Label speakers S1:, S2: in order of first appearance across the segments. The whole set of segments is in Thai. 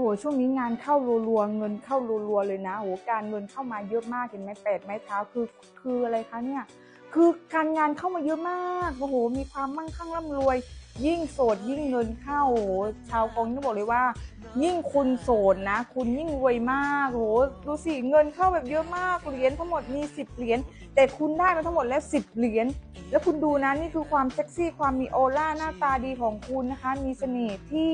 S1: โหช่วงนี้งานเข้ารัวๆเงินเข้ารัวๆเลยนะโอ้โหการเงินเข้ามาเยอะมากเห็นไหมแปดไม้เท้าคือคืออะไรคะเนี่ยคือการงานเข้ามาเยอะมากโอ้โหมีความมั่งคั่งร่ำรวย ยิ่งโสดยิ่งเงินเข้าโอ้โหชาวกองต้องบอกเลยว่า ยิ่งคุณโสดนะ คุณยิ่งรวยมากโอ้โหดูสิเงินเข้าแบบเยอะมากเหรียญทั้งหมดมี10เหรียญแต่คุณได้มาทั้งหมดแล้ว10เหรียญแล้วคุณดูนะนี่คือความเซ็กซี่ความมีออร่าหน้าตาดีของคุณนะคะ มีเสน่ห์ที่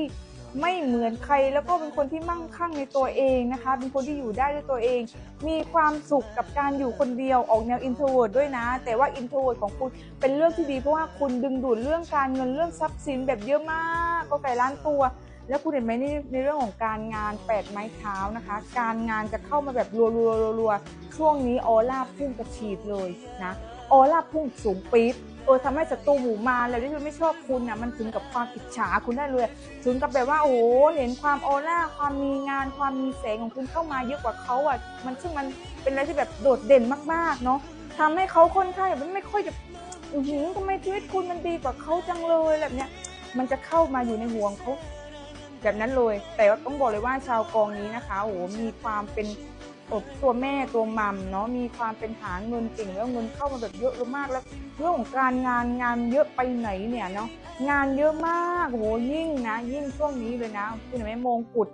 S1: ไม่เหมือนใครแล้วก็เป็นคนที่มั่งคั่งในตัวเองนะคะ เป็นคนที่อยู่ได้ด้วยตัวเอง มีความสุขกับการอยู่คนเดียวออกแนวอินโทรเวิร์ดด้วยนะ แต่ว่าอินโทรเวิร์ดของคุณเป็นเรื่องที่ดีเพราะว่าคุณดึงดูดเรื่องการเงินเรื่องทรัพย์สินแบบเยอะมากก็ไก่ล้านตัวแล้วคุณเห็นไหมนี่ในเรื่องของการงานแปดไม้เท้านะคะ การงานจะเข้ามาแบบรัวๆๆๆช่วงนี้ออร่าพุ่งกระฉีดเลยนะ ออร่าพุ่งสูงปี๊ดเออทำให้ศัตรูหมู่มารแล้วที่คุณไม่ชอบคุณนะมันถึงกับความอิจฉาคุณได้เลย ถึงกับแบบว่าโอ้เห็นความออร่าความมีงานความมีแสงของคุณเข้ามาเยอะกว่าเขาอะมันซึ่งมันเป็นอะไรที่แบบโดดเด่นมากๆเนาะทำให้เขาค่อนข้างแบบไม่ค่อยจะอือหือทำไมชีวิตคุณมันดีกว่าเขาจังเลยแบบเนี้ยมันจะเข้ามาอยู่ในห่วงเขาแบบนั้นเลย แต่ว่าต้องบอกเลยว่าชาวกองนี้นะคะโอ้โหมีความเป็น อบตัวแม่ตัวมัมเนาะมีความเป็นหาเงินเก่งแล้วเงินเข้ามาแบบเยอะมากแล้วเรื่องของการงานงานเยอะไปไหนเนี่ยเนาะงานเยอะมากโหยิ่งนะ ยิ่งช่วงนี้เลยนะคุณเห็นไหมมงกุฎ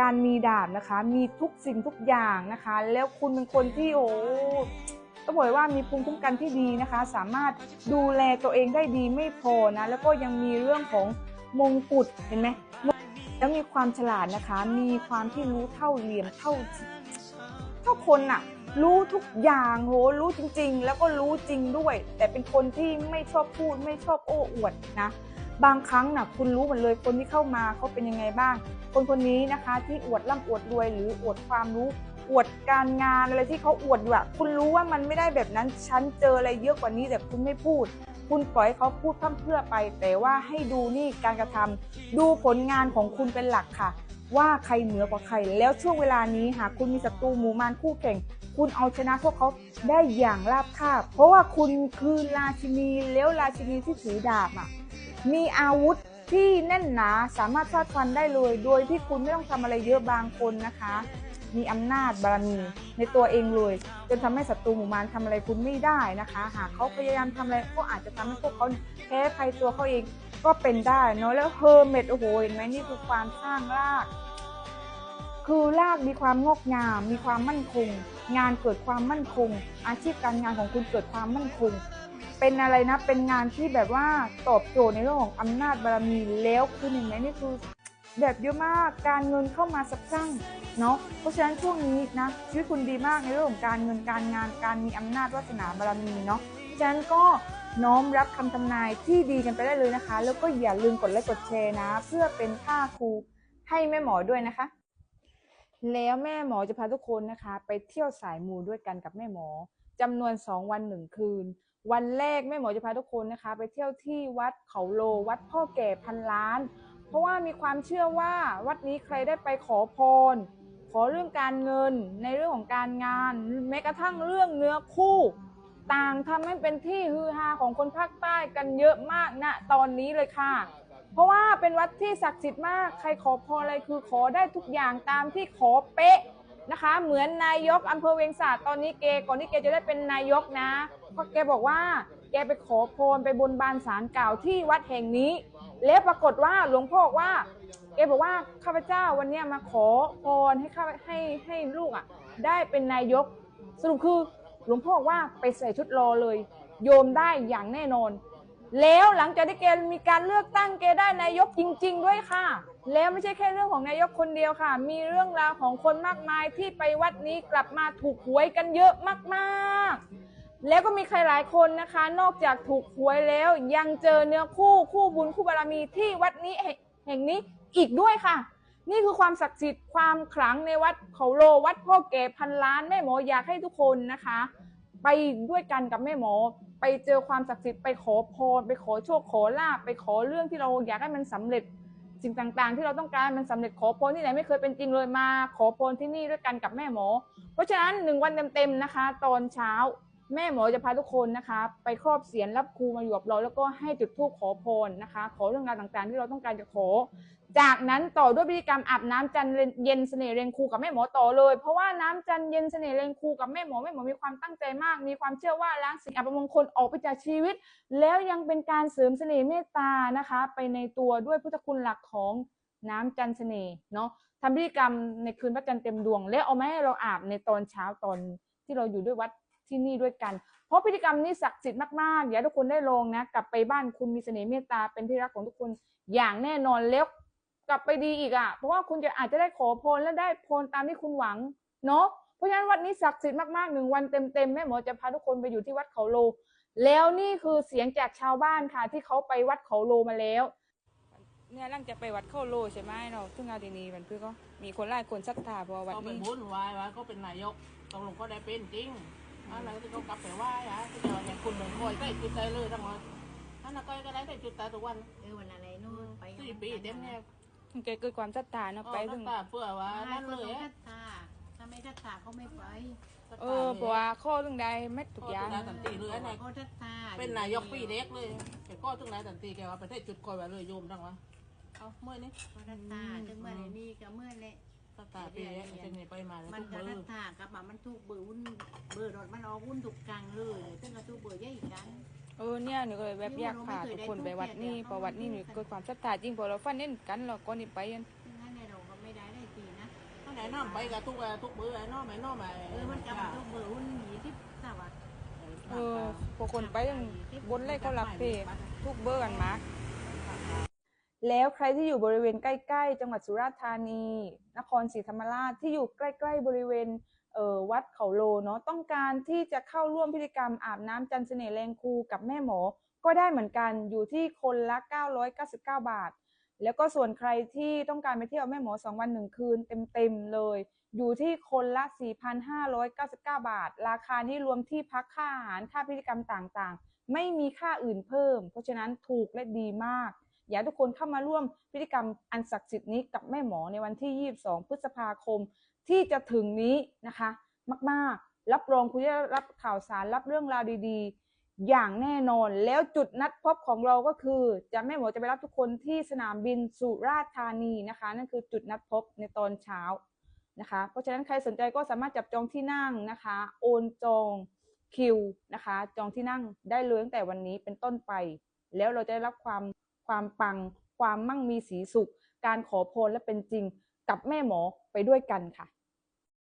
S1: การมีดาบนะคะ มีทุกสิ่งทุกอย่างนะคะ แล้วคุณเป็นคนที่โอ้ต้องบอกว่ามีภูมิคุ้มกันที่ดีนะคะ สามารถดูแลตัวเองได้ดีไม่พอนะ แล้วก็ยังมีเรื่องของมงกุฎเห็นไหมแล้วมีความฉลาดนะคะ มีความที่รู้เท่าเหลี่ยมเท่า เท่าคนอะรู้ทุกอย่างโหรู้จริง ๆ แล้วก็รู้จริงด้วย แต่เป็นคนที่ไม่ชอบพูด ไม่ชอบโอ้อวดนะ บางครั้งนะคุณรู้หมดเลยคนที่เข้ามาเขาเป็นยังไงบ้าง คนคนนี้นะคะ ที่อวดร่ำอวดรวย หรืออวดความรู้อวดการงานอะไรที่เขาอวดอยู่อะคุณรู้ว่ามันไม่ได้แบบนั้นฉันเจออะไรเยอะกว่านี้แต่คุณไม่พูด คุณปล่อยเขาพูดพร่ำเพื่อไป แต่ว่าให้ดูนี่การกระทำดูผลงานของคุณเป็นหลักค่ะ ว่าใครเหนือกว่าใคร แล้วช่วงเวลานี้หากคุณมีศัตรูหมู่มารคู่แข่ง คุณเอาชนะพวกเขาได้อย่างราบคาบ เพราะว่าคุณคือราชินีแล้วราชินีที่ถือดาบอะมีอาวุธที่แน่นหนาสามารถฟาดฟันได้เลย โดยที่คุณไม่ต้องทำอะไรเยอะบางคนนะคะ มีอำนาจบารมีในตัวเองเลยจนทำให้ศัตรูหมู่มารทำอะไรคุณไม่ได้นะคะ หากเขาพยายามทำอะไรก็อาจจะทำให้พวกเขาแพ้ภัยตัวเขาเอง ก็เป็นได้เนาะแล้วเฮอร์เมดโอ้โหเห็นไหมนี่คือความสร้างราก คือรากมีความงอกงาม มีความมั่นคง งานเกิดความมั่นคง อาชีพการงานของคุณเกิดความมั่นคง เป็นอะไรนะเป็นงานที่แบบว่าตอบโจทย์ในเรื่องของอำนาจบารมีแล้วคุณเห็นไหมนี่คือแบบเยอะมากการเงินเข้ามาสับซั่งเนาะเพราะฉะนั้นช่วงนี้นะชีวิตคุณดีมากในเรื่องของการเงินการงานการมีอำนาจวาสนาบารมีเนาะเพราะฉะนั้นก็ น้อมรับคำทำนายที่ดีกันไปได้เลยนะคะ แล้วก็อย่าลืมกดไลค์กดแชร์นะ เพื่อเป็นค่าครูให้แม่หมอด้วยนะคะ แล้วแม่หมอจะพาทุกคนนะคะ ไปเที่ยวสายมูด้วยกันกับแม่หมอจำนวน 2 วันหนึ่งคืน วันแรกแม่หมอจะพาทุกคนนะคะ ไปเที่ยวที่วัดเขาโลวัดพ่อแก่พันล้าน เพราะว่ามีความเชื่อว่าวัดนี้ใครได้ไปขอพร ขอเรื่องการเงินในเรื่องของการงาน แม้กระทั่งเรื่องเนื้อคู่ ต่างทำให้เป็นที่ฮือฮาของคนภาคใต้กันเยอะมากณตอนนี้เลยค่ะ เพราะว่าเป็นวัดที่ศักดิ์สิทธิ์มาก ใครขอพรอะไรคือขอได้ทุกอย่างตามที่ขอเป๊ะนะคะ เหมือนนายกอำเภอเวียงสาตอนนี้เกก่อนที่เกจะได้เป็นนายกนะเพราะแกบอกว่าแกไปขอพรไปบนบานสารกล่าที่วัดแห่งนี้ แล้วปรากฏว่าหลวงพ่อบอกว่าแกบอกว่าข้าพเจ้าวันนี้มาขอพรให้ข้าให้ให้ลูกอะได้เป็นนายก สรุปคือ หลวงพ่อว่าไปใส่ชุดรอเลย โยมได้อย่างแน่นอน แล้วหลังจากที่แกมีการเลือกตั้งแกได้นายกจริง ๆ ด้วยค่ะ แล้วไม่ใช่แค่เรื่องของนายกคนเดียวค่ะ มีเรื่องราวของคนมากมายที่ไปวัดนี้กลับมาถูกหวยกันเยอะมากๆ แล้วก็มีใครหลายคนนะคะ นอกจากถูกหวยแล้ว ยังเจอเนื้อคู่คู่บุญคู่บารมีที่วัดนี้แห่งนี้อีกด้วยค่ะ นี่คือความศักดิ์สิทธิ์ความขลังในวัดเขาโลวัดพ่อแก่พันล้านแม่หมออยากให้ทุกคนนะคะ ไปด้วยกันกับแม่หมอ ไปเจอความศักดิ์สิทธิ์ไปขอพรไปขอโชคขอลาบไปขอเรื่องที่เราอยากให้มันสำเร็จสิ่งต่างๆ ที่เราต้องการมันสำเร็จขอพรที่ไหนไม่เคยเป็นจริงเลยมา ขอพรที่นี่ด้วยกันกับแม่หมอ เพราะฉะนั้นหนึ่งวันเต็มๆนะคะ ตอนเช้า แม่หมอจะพาทุกคนนะคะ ไปครอบเสียนรับครูมาอยู่กับเรา แล้วก็ให้จุดธูปขอพรนะคะ ขอเรื่องราวต่างๆ ที่เราต้องการจะขอ จากนั้นต่อด้วยพิธีกรรมอาบน้ำจันเย็นเสน่ห์เรียงครูกับแม่หมอต่อเลย เพราะว่าน้ำจันเย็นเสน่ห์เรียงครูกับแม่หมอแม่หมอมีความตั้งใจมาก มีความเชื่อว่าล้างสิ่งอัปมงคลออกไปจากชีวิต แล้วยังเป็นการเสริมเสน่ห์เมตตานะคะ ไปในตัวด้วยพุทธคุณหลักของน้ำจันเสน่ห์เนาะทำพิธีกรรมในคืนพระจันทร์เต็มดวง แล้วเอามาให้เราอาบในตอนเช้าตอนที่เราอยู่ด้วยวัด ที่นี่ด้วยกัน เพราะพิธีกรรมนี้ศักดิ์สิทธิ์มากๆ อยากให้ทุกคนได้ลองนะ กลับไปบ้านคุณมีเสน่ห์เมตตาเป็นที่รักของทุกคนอย่างแน่นอนแล้วกลับไปดีอีกอะ เพราะว่าคุณจะอาจจะได้ขอพรและได้พรตามที่คุณหวังเนาะ เพราะฉะนั้นวัดนี้ศักดิ์สิทธิ์มากๆหนึ่งวันเต็มๆแม่หมอจะพาทุกคนไปอยู่ที่วัดเขาโล แล้วนี่คือเสียงจากชาวบ้านค่ะ ที่เขาไปวัดเขาโลมาแล้วเนี่ยหลังจากไปวัดเขาโลใช่ไหมเราซึ่งเอาทีนี้มันเพื่อก็มีคนไล่คนศรัทธาเพราะว่าวัด
S2: เขาเป็น
S1: นี้
S2: บุญวายว่าเขาเป็นนายกตกลงเขาได้เป็นจริง อันนั้นที่เขากลับไปไหว้อะที่เดี๋ยวเนี่ยคุณเหมือนคอยใส่จุดใจเลยทั้งหมดอันนั้นก็ได้ใส่จุดตาทุกวัน
S3: เออวันอะไรนู่นไป
S2: สี่ปีเต็มเนี่ย
S1: มันเกิดความศรัทธาเนาะไป
S2: ไป
S1: ถึ
S2: ตั้
S1: ง
S2: งตาเพื่อว่า
S3: นั่
S2: นั่
S3: น
S2: น
S3: เล
S2: เลยย
S3: ทั
S2: อะ
S3: ดตาถ้าไม่ทัดตาเขาไม่ไป
S1: เออเพราะว่าข้อเรื่องใดเม็ดทุกอย่าง
S2: ตันตีเลยนะ
S3: เขาทัดตา
S2: เป็นนายกปีเล็กเลยแต่ก็ถึงไหนตันตีแกว่าไปได้จุดคอยไว้เลยโยมทั้งวะเอาเมื่อนี้
S3: เขาทัดตาถึงเมื่อไหร่นี่ก็เมื่อเละ
S2: ตั้งตาปีเล็กเช่นนี้ไปมาแล้ว
S3: มัน
S2: ทุก
S3: ก็
S2: มื
S3: ทั
S2: อ
S3: ดตากับว่ามันถูกเบอร์วุ่นเบอร์รถมันออกวุ่นถูกกลางเลยซึ่งก็ถูกเบอร์ใหญ่กัน
S1: เออเนี่ยหนูก็เลยแบบอยากพาทุกคนไปวัดนี้เพราะวัดนี้หนูเกิดความศรัทธาจริงพอเราฟันเน้นกันเราก็นี่ไปกัน
S3: ซึ่งนั่นในเราก็ไม่ได้ได้ทีนะ
S2: ตั้งไหนน้อมไปกับทุกทุกมือไอ้น้อมไอ้น้อมไอ้
S3: เออมันกับมันถูกเบอร์วุ่นหนีที่สวัสดิ์
S1: เออพอคนไปยังบนเลยเขาหลักเพทุกเบอร์กันมา แล้วใครที่อยู่บริเวณใกล้ ๆ จังหวัดสุราษฎร์ธานี นครศรีธรรมราชที่อยู่ใกล้ ๆ บริเวณเออวัดเขาโลเนาะต้องการที่จะเข้าร่วมพิธีกรรมอาบน้ำจันเสน่ห์แรงครูกับแม่หมอ ก็ได้เหมือนกันอยู่ที่คนละ 999 บาท แล้วก็ส่วนใครที่ต้องการไปเที่ยวแม่หมอ 2 วัน 1 คืนเต็มๆเลย อยู่ที่คนละ 4,599 บาท ราคานี้รวมที่พักค่าอาหารค่าพิธีกรรมต่างๆ ไม่มีค่าอื่นเพิ่ม เพราะฉะนั้นถูกและดีมาก อยากทุกคนเข้ามาร่วมพิธีกรรมอันศักดิ์สิทธิ์นี้กับแม่หมอในวันที่ 22 พฤษภาคมที่จะถึงนี้นะคะ มากๆ รับรองคุณจะรับข่าวสารรับเรื่องราวดีๆ อย่างแน่นอน แล้วจุดนัดพบของเราก็คือ จะแม่หมอจะไปรับทุกคนที่สนามบินสุราษฎร์ธานีนะคะ นั่นคือจุดนัดพบในตอนเช้านะคะ เพราะฉะนั้นใครสนใจก็สามารถจับจองที่นั่งนะคะ โอนจองคิวนะคะ จองที่นั่งได้เลยตั้งแต่วันนี้เป็นต้นไป แล้วเราจะได้รับความ ความปัง ความมั่งมีสีสุข การขอพรและเป็นจริง กับแม่หมอไปด้วยกันค่ะ